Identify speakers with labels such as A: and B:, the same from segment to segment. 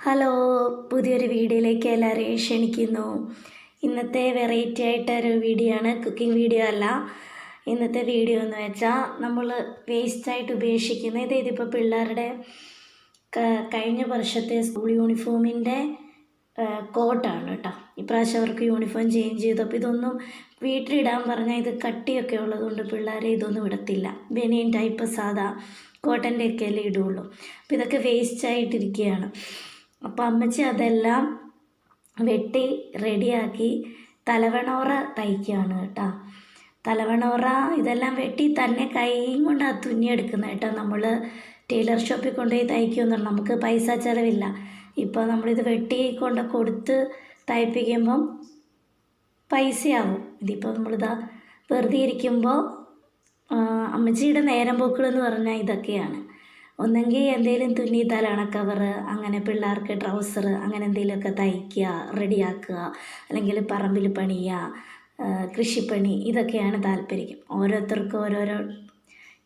A: Hello പുതിയൊരു വീഡിയോയിലേക്ക് എല്ലാവരെയും ക്ഷണിക്കുന്നു. ഇന്നത്തെ വെറൈറ്റി ആയിട്ടൊരു വീഡിയോ ആണ്. കുക്കിംഗ് വീഡിയോ അല്ല. ഇന്നത്തെ വീഡിയോ എന്ന് വെച്ചാൽ നമ്മൾ വേസ്റ്റായിട്ട് ഉപേക്ഷിക്കുന്ന ഇത് ഇതിപ്പോൾ പിള്ളേരുടെ കഴിഞ്ഞ വർഷത്തെ സ്കൂൾ യൂണിഫോമിന്റെ കോട്ടാണ് കേട്ടോ ഇപ്രാവശ്യം അവർക്ക് യൂണിഫോം ചേഞ്ച് ചെയ്തു. അപ്പോൾ ഇതൊന്നും വീട്ടിലിടാൻ പറഞ്ഞാൽ ഇത് കട്ടിയൊക്കെ ഉള്ളതുകൊണ്ട് പിള്ളേരെ ഇതൊന്നും ഇടത്തില്ല. ബനിയൻ ടൈപ്പ് സാധാ കോട്ടന്റെ ഒക്കെ അല്ലേ ഇടുള്ളൂ. അപ്പോൾ ഇതൊക്കെ വേസ്റ്റ് ആയിട്ടിരിക്കുകയാണ് അപ്പോൾ അമ്മച്ചി അതെല്ലാം വെട്ടി റെഡിയാക്കി തലവണോറ തയ്ക്കുകയാണ് കേട്ടോ. തലവണോറ ഇതെല്ലാം വെട്ടി തന്നെ കൈയും കൊണ്ട് ആ തുന്നിയെടുക്കുന്നത് കേട്ടോ നമ്മൾ ടൈലർ ഷോപ്പിൽ കൊണ്ടുപോയി തയ്ക്കുമെന്നാണ്. നമുക്ക് പൈസ ചിലവില്ല. ഇപ്പോൾ നമ്മളിത് വെട്ടി കൊണ്ട് കൊടുത്ത് തയ്പ്പിക്കുമ്പം പൈസയാവും. ഇതിപ്പോൾ നമ്മളിതാ വെറുതെ ഇരിക്കുമ്പോൾ അമ്മച്ചിയുടെ നേരം പോക്കുകൾ എന്ന് പറഞ്ഞാൽ ഇതൊക്കെയാണ്. ഒന്നെങ്കിൽ എന്തെങ്കിലും തുന്നി തലയണ കവറ് അങ്ങനെ പിള്ളേർക്ക് ട്രൗസർ അങ്ങനെ എന്തെങ്കിലുമൊക്കെ തയ്ക്കുക റെഡിയാക്കുക അല്ലെങ്കിൽ പറമ്പിൽ പണിയുക കൃഷിപ്പണി ഇതൊക്കെയാണ് താല്പര്യം. ഓരോരുത്തർക്കും ഓരോരോ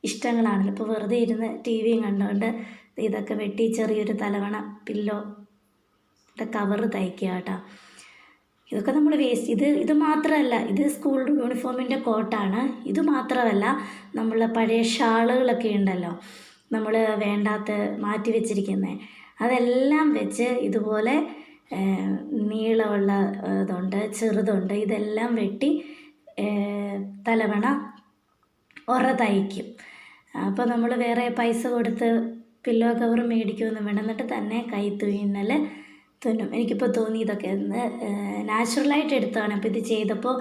A: ഇഷ്ടങ്ങളാണല്ലോ ഇപ്പോൾ വെറുതെ ഇരുന്ന് ടി വിയും കണ്ടുകൊണ്ട് ഇതൊക്കെ വെട്ടി ചെറിയൊരു തലവണ പില്ലോ കവറ് തയ്ക്കുക കേട്ടോ. ഇതൊക്കെ നമ്മൾ വേസ്റ്റ് ഇത് ഇത് മാത്രമല്ല ഇത് സ്കൂൾ യൂണിഫോമിന്റെ കോട്ടാണ് ഇത് മാത്രമല്ല നമ്മൾ പഴയ ഷാളുകളൊക്കെ ഉണ്ടല്ലോ. നമ്മൾ വേണ്ടാത്ത മാറ്റി വെച്ചിരിക്കുന്നത് അതെല്ലാം വെച്ച് ഇതുപോലെ നീളമുള്ള ഇതുണ്ട് ചെറുതുണ്ട് ഇതെല്ലാം വെട്ടി തലവണ ഉറ തയ്ക്കും. അപ്പോൾ നമ്മൾ വേറെ പൈസ കൊടുത്ത് പില്ലോ കവർ മേടിക്കുമെന്നും വേണം എന്നിട്ട് തന്നെ കൈ തുന്നൽ തുന്നും. എനിക്കിപ്പോൾ തോന്നി ഇതൊക്കെ. നാച്ചുറലായിട്ട് എടുത്തതാണ്. അപ്പോൾ ഇത് ചെയ്തപ്പോൾ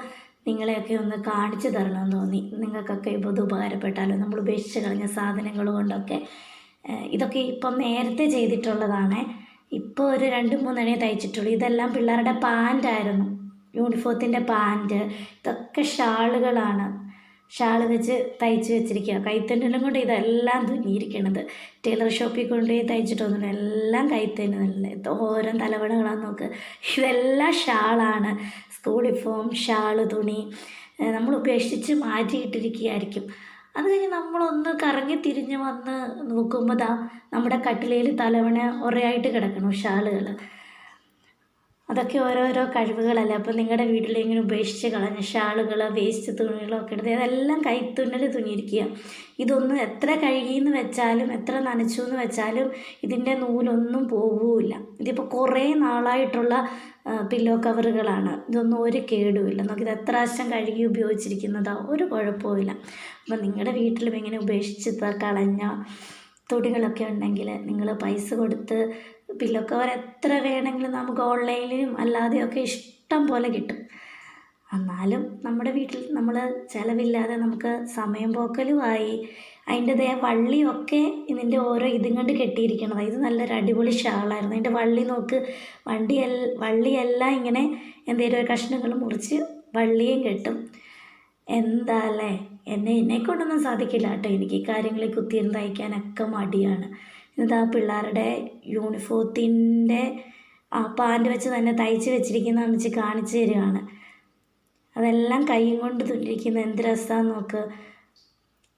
A: നിങ്ങളെയൊക്കെ ഒന്ന് കാണിച്ചു തരണമെന്ന് തോന്നി. നിങ്ങൾക്കൊക്കെ ഇപ്പോൾ ഇത് ഉപകാരപ്പെട്ടാലോ? നമ്മൾ ഉപേക്ഷിച്ച് കളഞ്ഞ സാധനങ്ങൾ കൊണ്ടൊക്കെ ഇതൊക്കെ ഇപ്പം നേരത്തെ ചെയ്തിട്ടുള്ളതാണ്. ഇപ്പോൾ ഒരു രണ്ട് മൂന്നെണ്ണേ തയ്ച്ചിട്ടുള്ളൂ. ഇതെല്ലാം പിള്ളേരുടെ പാന്റായിരുന്നു യൂണിഫോത്തിന്റെ പാന്റ് ഇതൊക്കെ ഷാളുകളാണ്. ഷാൾ വെച്ച് തയ്ച്ച് വെച്ചിരിക്കുക. കൈത്തന്നെല്ലാം കൊണ്ട് ഇതെല്ലാം തുന്നിയിരിക്കണത്. ടൈലർ ഷോപ്പിൽ കൊണ്ടുപോയി തയ്ച്ചിട്ടൊന്നുമില്ല എല്ലാം കൈത്തന്നെ ഓരോ തലവണകളാന്ന് നോക്ക്. ഇതെല്ലാം ഷാളാണ്. സ്കൂൾ യൂണിഫോം ഷാൾ തുണി നമ്മൾ ഉപേക്ഷിച്ച് മാറ്റിയിട്ടിരിക്കുകയായിരിക്കും. അത് കഴിഞ്ഞ് നമ്മളൊന്ന് കറങ്ങി തിരിഞ്ഞ് വന്ന് നോക്കുമ്പോൾ ദാ നമ്മുടെ കട്ടിലയിൽ തലവണ ഉറയായിട്ട് കിടക്കണു ഷാളുകൾ അതൊക്കെ ഓരോരോ കഴിവുകളല്ലേ? അപ്പോൾ നിങ്ങളുടെ വീട്ടിൽ ഇങ്ങനെ ഉപേക്ഷിച്ച് കളഞ്ഞ ഷാളുകൾ വേസ്റ്റ് തുണികളൊക്കെ എടുത്ത് ഇതെല്ലാം കൈത്തുന്നൽ തുന്നിയിരിക്കുക ഇതൊന്നും എത്ര കഴുകിയെന്ന് വെച്ചാലും എത്ര നനച്ചു എന്ന് വെച്ചാലും ഇതിന്റെ നൂലൊന്നും പോവുമില്ല ഇതിപ്പോൾ കുറേ നാളായിട്ടുള്ള പില്ലോ കവറുകളാണ് ഇതൊന്നും ഒരു കേടുമില്ല നമുക്ക് ഇത് എത്ര പ്രാവശ്യം കഴുകി ഉപയോഗിച്ചിരിക്കുന്നതാ ഒരു കുഴപ്പമില്ല അപ്പോൾ നിങ്ങളുടെ വീട്ടിലും ഇങ്ങനെ ഉപേക്ഷിച്ച് കളഞ്ഞ തുണികളൊക്കെ ഉണ്ടെങ്കിൽ നിങ്ങൾ പൈസ കൊടുത്ത് പില്ലോ കവർ എത്ര വേണമെങ്കിലും നമുക്ക് ഓൺലൈനിലും അല്ലാതെയൊക്കെ ഇഷ്ടം പോലെ കിട്ടും. എന്നാലും നമ്മുടെ വീട്ടിൽ നമ്മൾ ചിലവില്ലാതെ നമുക്ക് സമയം പോക്കലുമായി അതിന്റെതായ വള്ളിയൊക്കെ ഇതിന്റെ ഓരോ ഇതും കൊണ്ട് കെട്ടിയിരിക്കണതാണ് ഇത് നല്ലൊരു അടിപൊളി ഷാളായിരുന്നു. അതിന്റെ വള്ളി നോക്ക് വണ്ടി എൽ വള്ളിയെല്ലാം ഇങ്ങനെ എന്തെങ്കിലും കഷ്ണങ്ങൾ മുറിച്ച് വള്ളിയും കെട്ടും. എന്താ അല്ലേ? എന്നെ എന്നെ കൊണ്ടൊന്നും സാധിക്കില്ല കേട്ടോ. എനിക്ക് ഈ കാര്യങ്ങളിൽ കുത്തിയിരുന്ന് തയ്ക്കാനൊക്കെ മടിയാണ്. എന്നിട്ട് ആ പിള്ളേരുടെ യൂണിഫോത്തിന്റെ ആ പാന്റ് വെച്ച് തന്നെ തയ്ച്ച് വെച്ചിരിക്കുന്ന വെച്ച് കാണിച്ചു തരികയാണ്. അതെല്ലാം കൈയും കൊണ്ട് തുന്നിരിക്കുന്ന എന്ത് രസമാണെന്ന് നോക്ക്.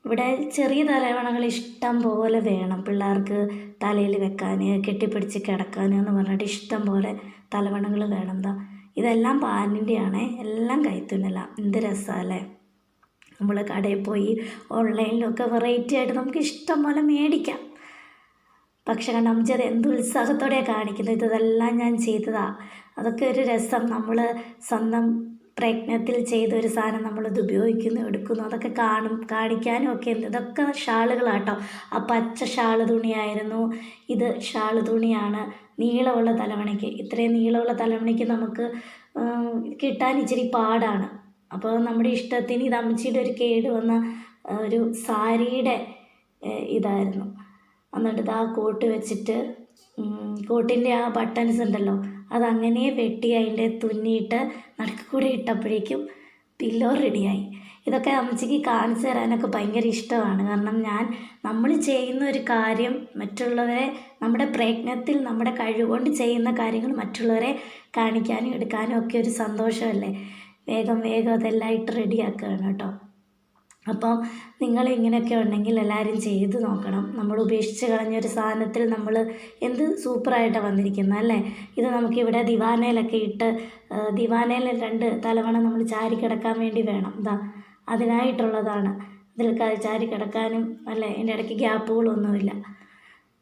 A: ഇവിടെ ചെറിയ തലവണകൾ ഇഷ്ടം പോലെ വേണം പിള്ളേർക്ക് തലയിൽ വെക്കാൻ കെട്ടിപ്പിടിച്ച് കിടക്കാൻ എന്ന് പറഞ്ഞിട്ട് ഇഷ്ടം പോലെ തലവണകൾ വേണം എന്താ ഇതെല്ലാം പാനിന്റെയാണേ എല്ലാം കൈത്തുന്നല. എന്ത് രസമല്ലേ നമ്മൾ കടയിൽ പോയി ഓൺലൈനിലൊക്കെ വെറൈറ്റി ആയിട്ട് നമുക്ക് ഇഷ്ടം പോലെ മേടിക്കാം. പക്ഷെ കണ്ട അമ്മച്ചത് എന്ത് ഉത്സാഹത്തോടെയാണ് കാണിക്കുന്നത്. ഇതെല്ലാം ഞാൻ ചെയ്തതാണ് അതൊക്കെ ഒരു രസം. നമ്മൾ സ്വന്തം പ്രയത്നത്തിൽ ചെയ്ത ഒരു സാധനം നമ്മളിത് ഉപയോഗിക്കുന്നു എടുക്കുന്നു. അതൊക്കെ കാണും കാണിക്കാനും ഒക്കെ ഇതൊക്കെ ഷാളുകളാട്ടോ. ആ പച്ച ഷാൾ തുണിയായിരുന്നു. ഇത് ഷാൾ തുണിയാണ്. നീളമുള്ള തലവണയ്ക്ക് ഇത്രയും നീളമുള്ള തലവണയ്ക്ക് നമുക്ക് കിട്ടാൻ ഇച്ചിരി പാടാണ്. അപ്പോൾ നമ്മുടെ ഇഷ്ടത്തിന് ഇത് അമ്മച്ചിയുടെ ഒരു കേട് വന്ന ഒരു സാരിയുടെ ഇതായിരുന്നു. എന്നിട്ട് ആ കോട്ട് വെച്ചിട്ട് കോട്ടിന്റെ ആ ബട്ടൺസ് ഉണ്ടല്ലോ അതങ്ങനെ വെട്ടി അതിന്റെ തുന്നിയിട്ട് നടുക്ക് കൂടെ ഇട്ടപ്പോഴേക്കും പില്ലോ റെഡിയായി. ഇതൊക്കെ അമ്മച്ചിക്ക് കാണിച്ചു തരാനൊക്കെ ഭയങ്കര ഇഷ്ടമാണ്. കാരണം ഞാൻ നമ്മൾ ചെയ്യുന്ന ഒരു കാര്യം മറ്റുള്ളവരെ നമ്മുടെ പ്രയത്നത്തിൽ നമ്മുടെ കഴിവുകൊണ്ട് ചെയ്യുന്ന കാര്യങ്ങൾ മറ്റുള്ളവരെ കാണിക്കാനും എടുക്കാനും ഒക്കെ ഒരു സന്തോഷമല്ലേ? വേഗം വേഗം അതെല്ലാം ഇട്ട് റെഡിയാക്കുകയാണ് കേട്ടോ. അപ്പോൾ നിങ്ങൾ ഇങ്ങനെയൊക്കെ ഉണ്ടെങ്കിൽ എല്ലാവരും ചെയ്ത് നോക്കണം. നമ്മൾ ഉപേക്ഷിച്ച് കളഞ്ഞൊരു സാധനത്തിൽ നമ്മൾ എന്ത് സൂപ്പറായിട്ടാണ് വന്നിരിക്കുന്നത് അല്ലേ? ഇത് നമുക്കിവിടെ ദിവാനയിലൊക്കെ ഇട്ട് ദിവാനയിൽ രണ്ട് തലവണ നമ്മൾ ചാരി കിടക്കാൻ വേണ്ടി വേണം. ഇതാ അതിനായിട്ടുള്ളതാണ്. ഇതിൽ ചാരി കിടക്കാനും അല്ലേ? അതിന്റെ ഇടയ്ക്ക് ഗ്യാപ്പുകളൊന്നുമില്ല.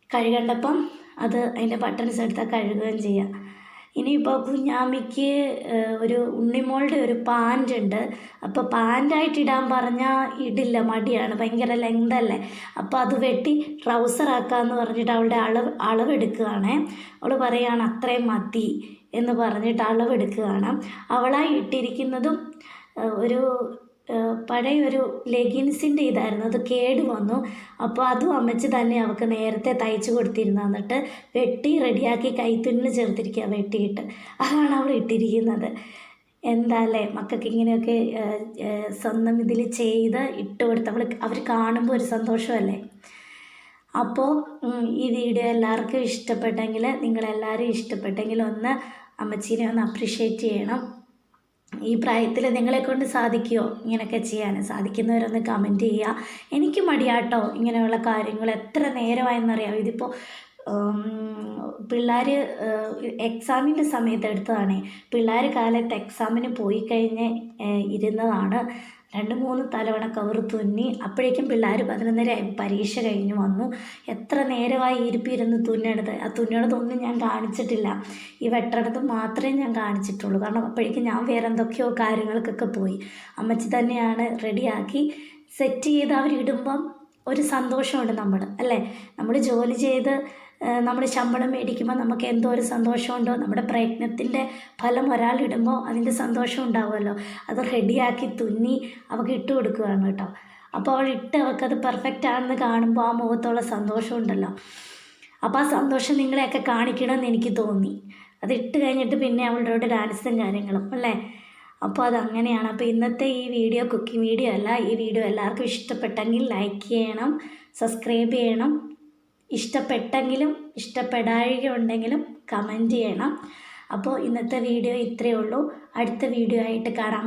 A: കഴുകേണ്ടപ്പം അത് അതിന്റെ ബട്ടൺസ് എടുത്താൽ കഴുകുകയും ചെയ്യാം. ഇനിയിപ്പോൾ കുഞ്ഞാമിക്ക് ഒരു ഉണ്ണിമോളുടെ ഒരു പാന്റ് ഉണ്ട് അപ്പോൾ പാന്റായിട്ട് ഇടാൻ പറഞ്ഞാൽ ഇടില്ല മടിയാണ് ഭയങ്കര ലെങ്ത് അല്ലേ അപ്പോൾ അത് വെട്ടി ട്രൗസർ ആക്കാമെന്ന് പറഞ്ഞിട്ട് അവളുടെ അളവ് അളവെടുക്കുകയാണേ. അവൾ പറയുകയാണ് അത്രയും മതി എന്ന് പറഞ്ഞിട്ട് അളവെടുക്കുകയാണ്. അവളായി ഇട്ടിരിക്കുന്നതും ഒരു പഴയൊരു ലെഗിൻസിന്റെ ഇതായിരുന്നു. അത് കേട് വന്നു. അപ്പോൾ അതും അമ്മച്ചി തന്നെ അവൾക്ക് നേരത്തെ തയ്ച്ചു കൊടുത്തിരുന്നു. എന്നിട്ട് വെട്ടി റെഡിയാക്കി കൈത്തുന്നിൽ ചേർത്തിരിക്കുക വെട്ടിയിട്ട്. അതാണ് അവൾ ഇട്ടിരിക്കുന്നത്. എന്താ അല്ലേ? മക്കൾക്ക് ഇങ്ങനെയൊക്കെ സ്വന്തം ഇതിൽ ചെയ്ത് ഇട്ട് കൊടുത്ത് അവൾ അവർ കാണുമ്പോൾ ഒരു സന്തോഷമല്ലേ? അപ്പോൾ ഈ വീഡിയോ എല്ലാവർക്കും ഇഷ്ടപ്പെട്ടെങ്കിൽ നിങ്ങളെല്ലാവരും ഇഷ്ടപ്പെട്ടെങ്കിൽ ഒന്ന് അമ്മച്ചീനെ ഒന്ന് അപ്രിഷ്യേറ്റ് ചെയ്യണം. ഈ പ്രായത്തിൽ നിങ്ങളെക്കൊണ്ട് സാധിക്കുമോ ഇങ്ങനെയൊക്കെ ചെയ്യാൻ. സാധിക്കുന്നവരൊന്ന് കമന്റ് ചെയ്യുക. എനിക്ക് മടിയാട്ടോ ഇങ്ങനെയുള്ള കാര്യങ്ങൾ എത്ര നേരമായെന്നറിയാം. ഇതിപ്പോൾ പിള്ളേർ എക്സാമിന്റെ സമയത്ത് എടുത്തതാണേ. പിള്ളേർ കാലത്ത് എക്സാമിന് പോയി കഴിഞ്ഞ് ഇരുന്നതാണ്. രണ്ട് മൂന്ന് തലവണ കവർ തുന്നി അപ്പോഴേക്കും പിള്ളേർ പതിനൊന്നര പരീക്ഷ കഴിഞ്ഞ് വന്നു. എത്ര നേരമായി ഇരിപ്പിരുന്ന് തുന്നെടുത്ത് ആ തുന്നണതൊന്നും ഞാൻ കാണിച്ചിട്ടില്ല. ഈ വെട്ടടത്ത് മാത്രമേ ഞാൻ കാണിച്ചിട്ടുള്ളൂ. കാരണം അപ്പോഴേക്കും ഞാൻ വേറെ എന്തൊക്കെയോ കാര്യങ്ങൾക്കൊക്കെ പോയി. അമ്മച്ചി തന്നെയാണ് റെഡിയാക്കി സെറ്റ് ചെയ്ത് അവരിടുമ്പം ഒരു സന്തോഷമുണ്ട് നമ്മൾ അല്ലേ? നമ്മൾ ജോലി ചെയ്ത് നമ്മൾ ശമ്പളം മേടിക്കുമ്പോൾ നമുക്ക് എന്തോ ഒരു സന്തോഷമുണ്ടോ? നമ്മുടെ പ്രയത്നത്തിന്റെ ഫലം ഒരാളിടുമ്പോൾ അതിന്റെ സന്തോഷം ഉണ്ടാവുമല്ലോ. അത് റെഡിയാക്കി തുന്നി അവൾക്ക് ഇട്ട് കൊടുക്കുകയാണ് കേട്ടോ. അപ്പോൾ അവൾ ഇട്ട് അവൾക്കത് പെർഫെക്റ്റ് ആണെന്ന് കാണുമ്പോൾ ആ മുഖത്തുള്ള സന്തോഷം ഉണ്ടല്ലോ. അപ്പോൾ ആ സന്തോഷം നിങ്ങളെയൊക്കെ കാണിക്കണമെന്ന് എനിക്ക് തോന്നി. അത് ഇട്ട് കഴിഞ്ഞിട്ട് പിന്നെ അവളുടെ ഡാൻസും കാര്യങ്ങളും അല്ലേ? അപ്പോൾ അതങ്ങനെയാണ്. അപ്പോൾ ഇന്നത്തെ ഈ വീഡിയോ കുക്കിംഗ് വീഡിയോ അല്ല ഈ വീഡിയോ എല്ലാവർക്കും ഇഷ്ടപ്പെട്ടെങ്കിൽ ലൈക്ക് ചെയ്യണം സബ്സ്ക്രൈബ് ചെയ്യണം. ഇഷ്ടപ്പെട്ടെങ്കിലും ഇഷ്ടപ്പെടാഴികുണ്ടെങ്കിലും കമന്റ് ചെയ്യണം. അപ്പോൾ ഇന്നത്തെ വീഡിയോ ഇത്രയേ ഉള്ളൂ. അടുത്ത വീഡിയോ ആയിട്ട് കാണാം.